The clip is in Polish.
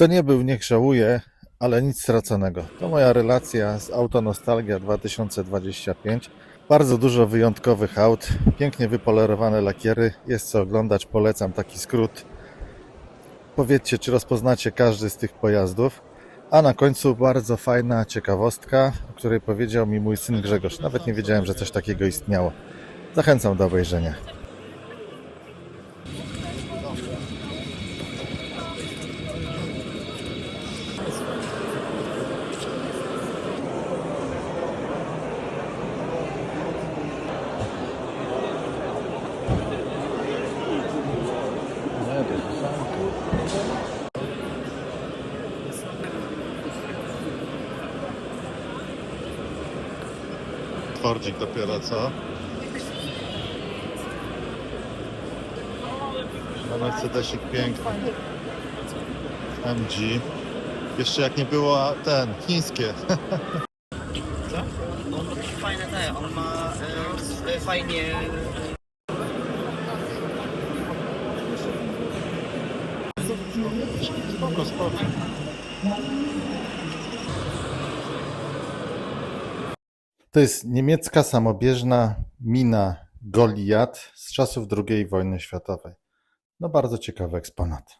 Kto nie był, niech żałuje, ale nic straconego. To moja relacja z Autonostalgia 2025. Bardzo dużo wyjątkowych aut, pięknie wypolerowane lakiery. Jest co oglądać, polecam taki skrót. Powiedzcie, czy rozpoznacie każdy z tych pojazdów. A na końcu bardzo fajna ciekawostka, o której powiedział mi mój syn Grzegorz. Nawet nie wiedziałem, że coś takiego istniało. Zachęcam do obejrzenia. Fordzik dopiero co? No Mercedesik piękny. MG. Jeszcze jak nie było ten, chińskie. On ma takie fajne te, on ma e, e, fajnie Spoko, spoko. To jest niemiecka samobieżna mina Goliat z czasów II wojny światowej. No bardzo ciekawy eksponat.